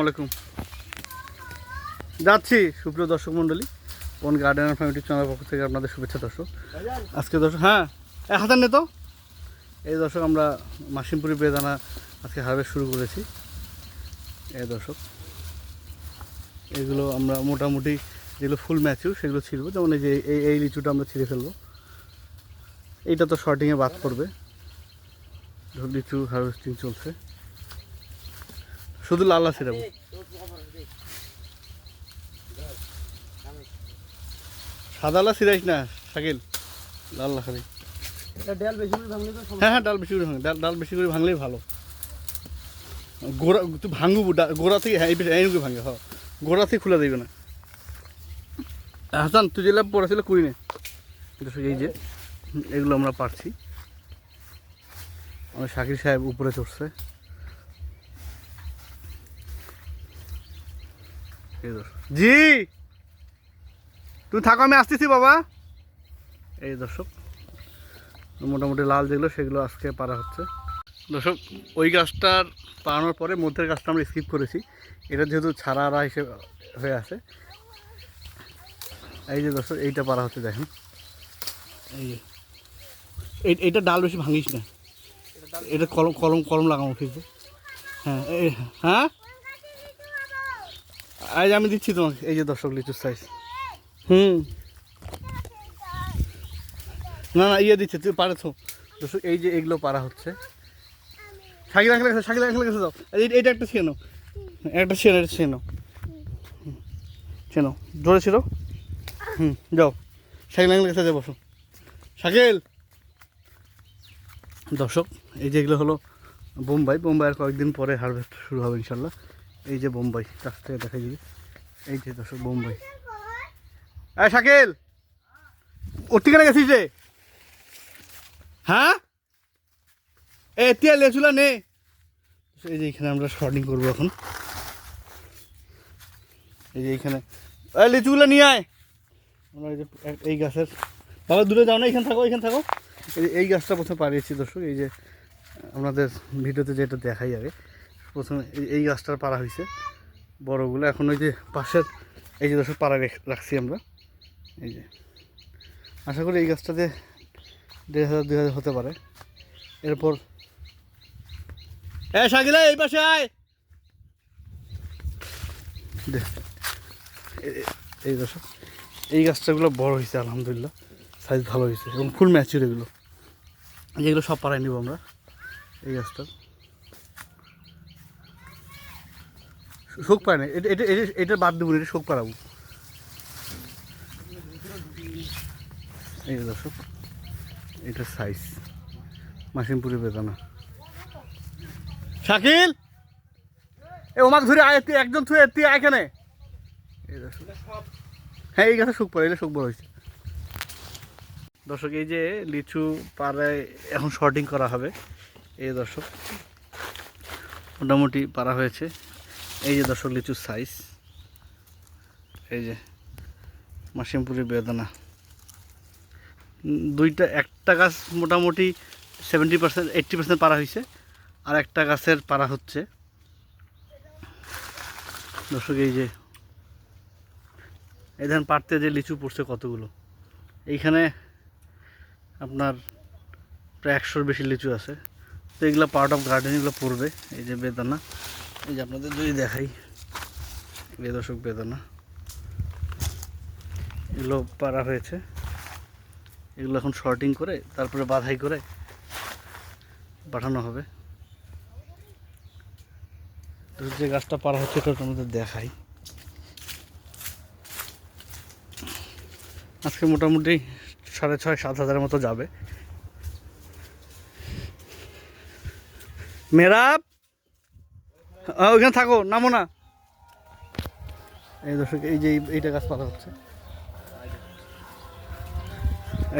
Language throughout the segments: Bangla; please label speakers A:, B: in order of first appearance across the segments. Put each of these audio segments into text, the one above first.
A: আসসালামু আলাইকুম। যাচ্ছি সুপ্রিয় দর্শক মণ্ডলী কোন গার্ডেনার ফ্যামিলি চ্যানেল পক্ষ থেকে আপনাদের শুভেচ্ছা দর্শক। আজকে দর্শক হ্যাঁ এক হাজার নে তো। এই দর্শক, আমরা মাসিমপুরি বেদানা আজকে হারভেস্ট শুরু করেছি। এই দর্শক, এগুলো আমরা মোটামুটি যেগুলো ফুল ম্যাচিউ সেগুলো ছিড়বো। যেমন এই যে এই এই লিচুটা আমরা ছিঁড়ে ফেলব। এইটা তো শর্টিংয়ে বাদ ধর লিচু হারভেস্টিং চলছে। শুধু লাল্লা ছিড়াবো সাদালা ছিড়াইস না শাকিল? লাল্লা খালি।
B: ডাল বেশি করে ভাঙলে তো
A: হ্যাঁ হ্যাঁ ডাল বেশি করে ভাঙ ডাল বেশি করে ভাঙলেই ভালো। গোড়া তুই ভাঙবো গোড়া থেকে হ্যাঁ এইটুকু ভাঙে হ্যাঁ গোড়া থেকে খুলে দেবে না। হাসান তুই যেগুলো পড়েছিল করি নে। এই যে এগুলো আমরা পারছি। আমার শাকির সাহেব উপরে চড়ছে এই দর্শক। জি। তুই থাকো আমি আসতেছি বাবা। এই দর্শক মোটামুটি লাল যেগুলো সেগুলো আজকে পারা হচ্ছে। দর্শক ওই গাছটার পাড়ানোর পরে মধ্যের গাছটা আমরা স্কিপ করেছি। এটা যেহেতু ছাড়ারা হিসেবে হয়ে আছে। এই যে দর্শক এইটা পারা হচ্ছে দেখেন। এই যে। এই- এইটা ডাল বেশি ভাঙিস না। এটা কলম কলম কলম লাগানো ঠিক? হ্যাঁ এই হ্যাঁ? আজ আমি দিচ্ছি তোমাকে। এই যে দর্শক লিচুর সাইজ হুম। না না ইয়ে দিচ্ছে তুই পারেছো দর্শক এই যে এগুলো পারা হচ্ছে। শাকিল আঙ্কেল কাছে শাকিল আঙ্কেল কাছে যাও। এই- এইটা একটা ছিয়ে নাও। একটা ছিয়ে নাও ছিয়ে নাও। হুম, ছিয়ে নাও। জোরে ছিল হুম যাও। শাকিল আঙ্কেল কাছে যাও বসো। শাকিল! দর্শক এই যে এগুলো হলো বোম্বাই। বোম্বাই আর কয়েকদিন পরে হারভেস্ট শুরু হবে ইনশাল্লাহ। এই যে বোম্বাই, কাছ থেকে দেখা যাবে এই যে দর্শক, বোম্বাই। এই শাকিল, ওর ঠিকানা গেছিস রে? হ্যাঁ? এ তিয়া লেচুলা নে। এই যে এখানে আমরা শর্টিং করব এখন। এই যে এইখানে এই লিচুগুলো নিয়ে আয়। আমরা এই যে এই গাছের বাবা, দূরে যাও না, এখানে থাকো এখানে থাকো। এই গাছটা প্রথমে পাড়িয়েছি দর্শক, এই যে আমাদের ভিডিওতে যেটা দেখাই আগে। প্রথমে এই এই গাছটার পাড়া হয়েছে বড়গুলো। এখন ওই যে পাশের এই যে দর্শক পাড়া রেখ- রাখছি আমরা। এই যে। আশা করি এই গাছটাতে দেড় হাজার দুই হাজার হতে পারে। এরপর এ শাকিলা এই পাশে আয়। এই দর্শক এই গাছটাগুলো বড় হয়েছে আলহামদুলিল্লাহ। সাইজ ভালো হয়েছে এবং ফুল ম্যাচিউর এগুলো। যেগুলো সব পাড়ায় নিব আমরা এই গাছটা শোক পায় না। এটা এটা এটা- বাদ দেবো, এটা শোক পাড়াবো। এই দর্শক, এটা সাইজ মাসিমপুরি বেদানা শাকিল! এ, ওমাক ধরে আয়, তুই একজন তুই তুই আয় দর্শক। হ্যাঁ এই গাছে শুক পড়ে এটা শুক বড় হয়েছে। দর্শক, এই যে লিচু পাড়ায় এখন শর্টিং করা হবে। এই দর্শক, মোটামুটি পারা হয়েছে। এই যে দর্শক, লিচুর সাইজ এই যে মাসিমপুরের বেদানা। দুইটা, একটা গাছ মোটামুটি সেভেন্টি পার্সেন্ট এইট্টি পার্সেন্ট পারা হয়েছে আর একটা গাছের পারা হচ্ছে। দর্শক, এই যে, এই ধান পাড়তে যে লিচু পড়ছে কতগুলো? এইখানে আপনার প্রায় একশোর বেশি লিচু আছে। তো এগুলো পার্ট অফ গার্ডেন এগুলো পড়বে, এই যে বেদানা। যে আপনাদের যদি দেখাই এই দর্শক বেদানা। এগুলো পারা হয়েছে। এগুলো এখন শর্টিং করে তারপরে বাধাই করে পাঠানো হবে। যে গাছটা পারা হচ্ছে এটা তোমাদের দেখাই। আজকে মোটামুটি সাড়ে ছয় সাত হাজারের মতো যাবে। আহ, ওইখানে থাকো নামো না। এই দর্শক এই যে এই- এইটা গাছ পাতা হচ্ছে।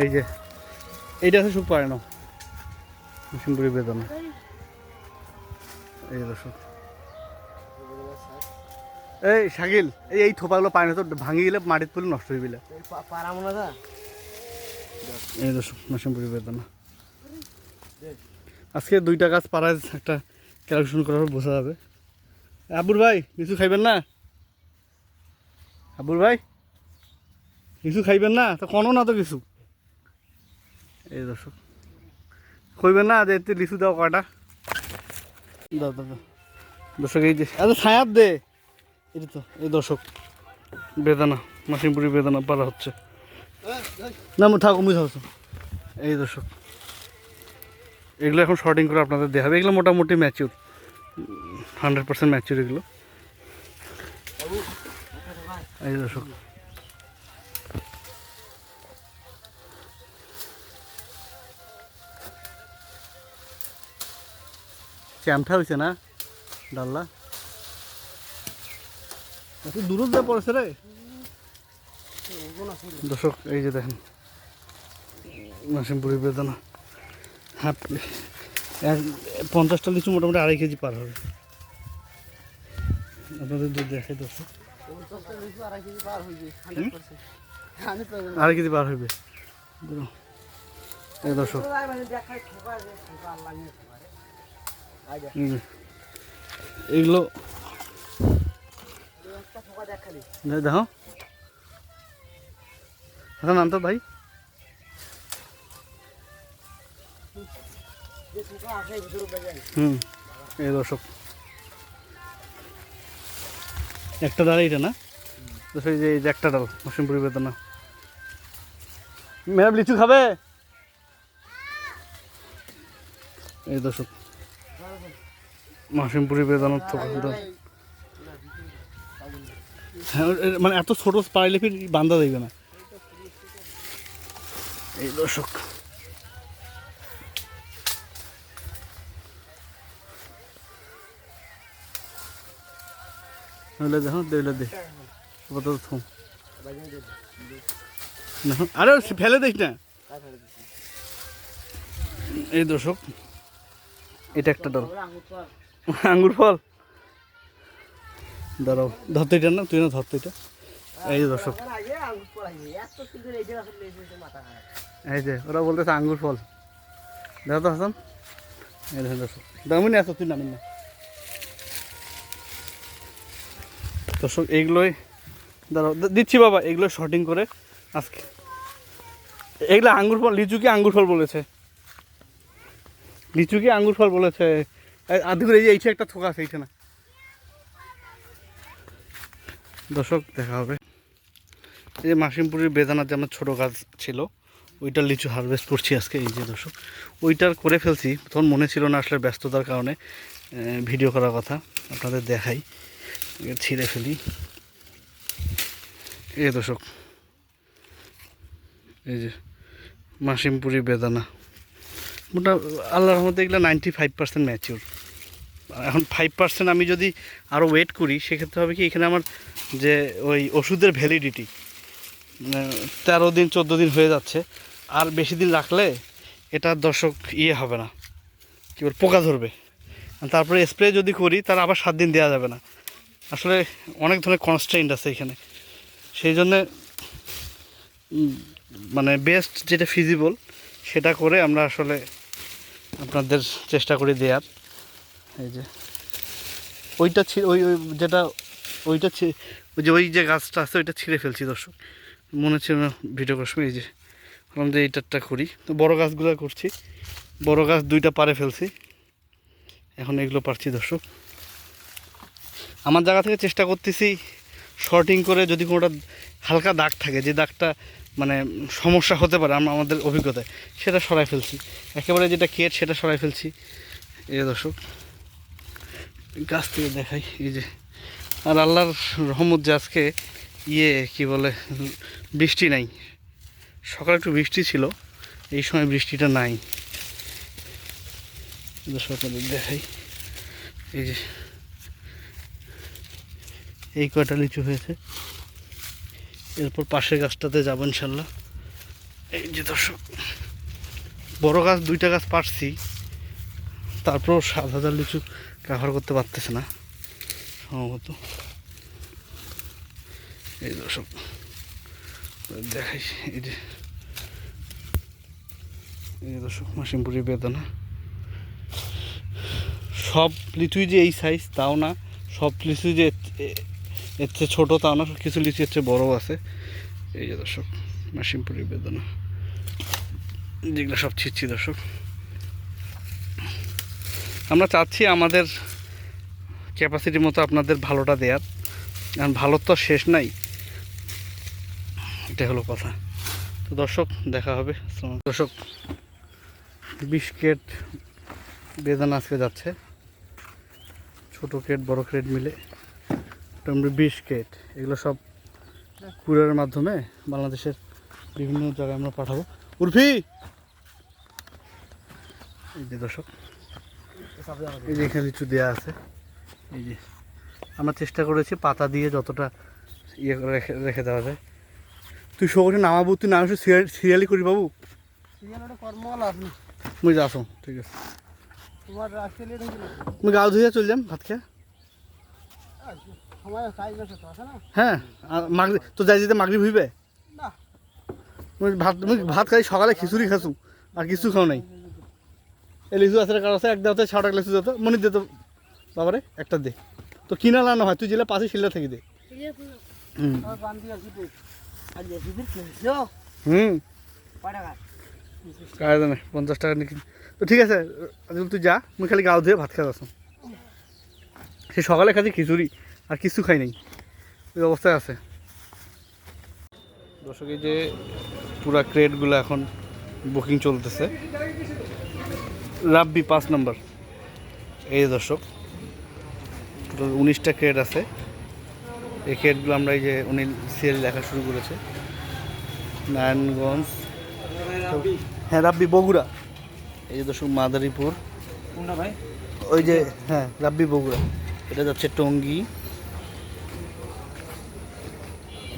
A: এই যে এইটা হচ্ছে সুখ পায় না মিশনপুরি বেদনা। এই দর্শক। এই শাকিল এই এই থোপাগুলো পায় না তো ভাঙি গেলে মাটির তুলে নষ্ট হয়ে গেলে।
B: পারা
A: এই দর্শক মিশনপুরি বেদনা। আজকে দুইটা গাছ পাড়ায় একটা ক্যালকুলেশন করার পর বোঝা যাবে। আবুর ভাই কিছু খাইবেন না? আবুর ভাই কিছু খাইবেন না? তো কোনো না তো কিছু। এই দর্শক, কইবেন না যে এতে লিচু দাও কয়টা? দাও দাও। দর্শক, এই যে আচ্ছা ছায়াত দে। এই তো, এই দর্শক, বেদানা, মাসিমপুরি বেদানা পালা হচ্ছে। না থাক, মুই থাকছো এই দর্শক, এগুলো এখন শর্টিং করে আপনাদের দেখাবে। এগুলো মোটামুটি ম্যাচিউর হান্ড্রেড পার্সেন্ট ম্যাচিউর এগুলো এই দর্শক। চ্যামটা হয়েছে না, ডাল্লা? দূরত যা পড়েছে রে। দর্শক, এই যে দেখেন। নাসিমপুরি বেদনা। হাফ এক পঞ্চাশটা লিচু মোটামুটি আড়াই কেজি পার হবে। আপনাদের দুধ দেখাই দর্শক।
B: আড়াই কেজি পার হয়ে যায় হান্ড্রেড পার্সেন্ট হান্ড্রেড পার্সেন্ট
A: আড়াই হুম,
B: এই
A: দর্শক। একটা ডাল এইটা না? যে, এই যে একটা ডাল মসিমপুরি বেদনা। ম্যাম, লিচু খাবে? এই দর্শক মাসিমপুরি বেদানার হ্যাঁ মানে এত ছোট পাইলে ফির বান্ধা দেবে না। এই দর্শক। হলে দেখো দেইলে দে। আপাতত। দেখো আরে ফেলে দিস না।
B: দিচ্ছি।
A: এই দর্শক এটা একটা ডাল আঙ্গুর ফল। দাঁড়াও ধরতে এটা না তুই না ধরতে এটা। এই যে দর্শক।
B: এই যে।
A: এই ওরা বলতেছে আঙ্গুর ফল। দেখো তো হাসান। এই দর্শক দামিনি আসো তুই নামিন না। দর্শক, এইগুলোই, দাঁড়াও দিচ্ছি বাবা এগুলো শর্টিং করে। আজকে। এগুলো আঙ্গুর ফল লিচু কি আঙ্গুর ফল বলেছে। লিচু কি আঙ্গুর ফল বলেছে। আধ করে এই যে একটা থোকা আছে এইখানে দর্শক, দেখা হবে। এই যে মাসিমপুরের বেদানার যে আমার ছোটো গাছ ছিল ওইটার লিচু হারভেস্ট করছি আজকে, এই যে দর্শক। ওইটার করে ফেলছি। তখন মনে ছিল না আসলে ব্যস্ততার কারণে ভিডিও করার কথা। আপনাদের দেখাই। ছিঁড়ে ফেলি। এ দর্শক, এই যে মাসিমপুরি বেদানা। মোটা আল্লাহর রহমতে এগুলো নাইনটি ফাইভ পার্সেন্ট ম্যাচিওর এখন ফাইভ পার্সেন্ট আমি যদি আরও ওয়েট করি, সেক্ষেত্রে হবে কি, এখানে আমার যে ওই ওষুধের ভ্যালিডিটি মানে তেরো দিন, চোদ্দ দিন হয়ে যাচ্ছে। আর বেশি দিন রাখলে এটা দর্শক ইয়ে হবে না। কী পোকা ধরবে। তারপরে স্প্রে যদি করি, তার আবার সাত দিন দেওয়া যাবে না। আসলে অনেক ধরনের কনস্ট্রেন্ট আছে এখানে। সেই জন্যে মানে বেস্ট যেটা ফিজিবল সেটা করে আমরা আসলে আপনাদের চেষ্টা করি দেওয়ার এই যে, ওইটা ওই যেটা, ওইটা ছি- ওই যে ওই যে গাছটা আছে, ওইটা ছিঁড়ে ফেলছি দর্শক। মনে হচ্ছে না ভিডিও করার এই যে, ভাবলাম যে এইটারটা করি। তো বড়ো গাছগুলো করছি। বড়ো গাছ দুইটা পারে ফেলছি। এখন এগুলো পারছি দর্শক। আমার জায়গা থেকে চেষ্টা করতেছি শর্টিং করে যদি কোনোটা হালকা দাগ থাকে, যে দাগটা মানে সমস্যা হতে পারে আমরা আমাদের অভিজ্ঞতায়, সেটা সরাই ফেলছি। একেবারে যেটা কেট সেটা সরাই ফেলছি। এ দর্শক, গাছ থেকে দেখাই, এই যে। আর আল্লাহর রহমত যে আজকে ইয়ে কি বলে, বৃষ্টি নাই। সকালে একটু বৃষ্টি ছিল, এই সময় বৃষ্টিটা নাই। সকালে দেখাই, এই যে। এই কয়টা লিচু হয়েছে? এরপর পাশের গাছটাতে যাব ইনশাল্লাহ। এই যে দর্শক, বড় গাছ, দুইটা গাছ পারছি, তারপরও সাত হাজার লিচু কাভার করতে পারতেছে না সম্ভবত। এই দর্শক, দেখাই, এই যে, এই দর্শক মাসিমপুরি বেদনা। সব লিচুই যে এই সাইজ তাও না, সব লিচু যে এর- চেয়ে ছোটো তা না, কিছু লিচু এর চেয়ে বড়ও আছে। এই যে দর্শক মাসিমপুরের বেদনা। যেগুলো সব ছিচ্ছি দর্শক। আমরা চাচ্ছি আমাদের ক্যাপাসিটি মতো আপনাদের ভালোটা দেওয়ার কারণ ভালোর তো শেষ নাই। এটা হলো কথা। তো দর্শক, দেখা হবে। দর্শক, বিশ কেট বেদানা আজকে যাচ্ছে। ছোটো কেট বড় ক্রেট মিলে। মোটামুটি বিশ কেট এগুলো সব কুরিয়ারের মাধ্যমে বাংলাদেশের বিভিন্ন জায়গায় আমরা পাঠাবো। উর্ফি! এই যে দর্শক এই যে এখানে লিচু দেওয়া আছে। এই যে আমরা চেষ্টা করেছি পাতা দিয়ে যতটা ইয়ে করে রেখে রেখে দেওয়া যায়। তুই সবাই নামাবো তুই নাম সিরিয়ালি করি বাবু। মুই আসো ঠিক আছে। মুই গাও ধুয়ে চলে যাম ভাত খেয়ে। হ্যাঁ মাগরি তো যাই যেতে মাগরি হইবে ভাত ভাত খাই সকালে খিচুড়ি খাসু আর কিছু খাও নাই। এই লিচু আছে কার আছে এক ছটা লিচু দিত মনি দিত বাবারে একটা দে। তো কিনা লানো হয় তুই জেলা পাশে শিল্লা থেকে দে। হুম।
B: টাকা?
A: কাজ জানে পঞ্চাশ টাকা নাকি তো ঠিক আছে তুই যা মুই খালি গাও ধুয়ে ভাত খাওয়া আসো সে সকালে খাচ্ছি খিচুড়ি। আর কিছু খাই নাই। ওই অবস্থায় আছে। দর্শক এই যে পুরা ক্রেটগুলো এখন বুকিং চলতেছে। রাব্বি পাঁচ নম্বর। এই যে দর্শক উনিশটা ক্রেট আছে। এই ক্রেটগুলো আমরা এই যে উনি সিএল লেখা শুরু করেছে। নারায়ণগঞ্জ। হ্যাঁ রাব্বি বগুড়া। এই যে দর্শক মাদারীপুর। ওই যে হ্যাঁ রাব্বি বগুড়া। এটা যাচ্ছে টঙ্গী।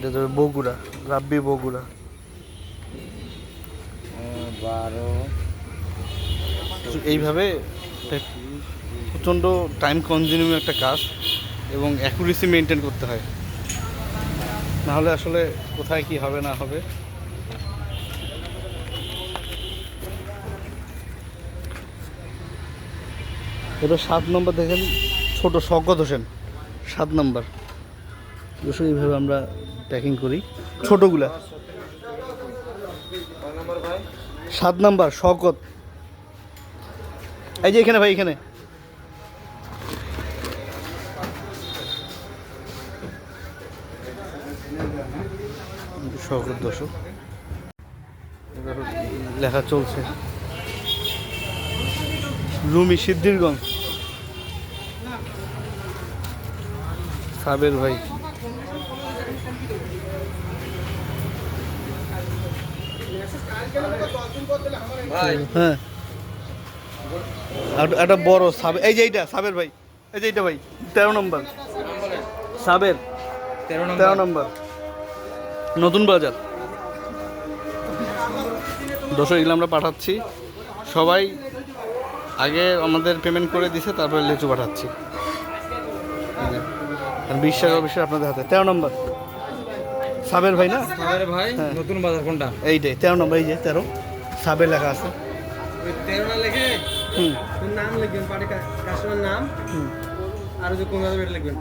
A: এটা যাবে বগুড়া রাব্বি বগুড়া।
B: বারো
A: এইভাবে একটা প্রচণ্ড টাইম কনজিউমিং একটা কাজ এবং অ্যাকুরেসি মেনটেন করতে হয়। নাহলে আসলে কোথায় কি হবে না হবে? এটা সাত নম্বর দেখেন ছোট শকত হোসেন। সাত নম্বর। এইভাবে আমরা প্যাকিং করি। ছোটোগুলা। সাত নাম্বার শকত এই যে এখানে ভাই, এখানে। শকত দর্শক। লেখা চলছে। রুমি সিদ্ধিরগঞ্জ। সাবের ভাই। হ্যাঁ। একটা বড় সাবে এই যে এইটা সাবের ভাই। এই যে এইটা ভাই তেরো নম্বর। সাবের।
B: তেরো
A: নম্বর। নতুন বাজার। দর্শক এগুলো আমরা পাঠাচ্ছি। সবাই আগে আমাদের পেমেন্ট করে দিছে তারপরে লিচু পাঠাচ্ছি। বিশ টাকা বিশ আপনাদের হাতে। তেরো নম্বর। সাবের ভাই না?
B: আরে ভাই
A: হ্যাঁ।
B: নতুন বাজার কোনটা?
A: এইটাই তেরো নম্বর এই যে তেরো। সাবের লেখা আছে।
B: ওই লেখে?
A: হুম।
B: নাম লিখবেন? পার্টি কাস্টমার নাম? আর যে কোন লিখবেন?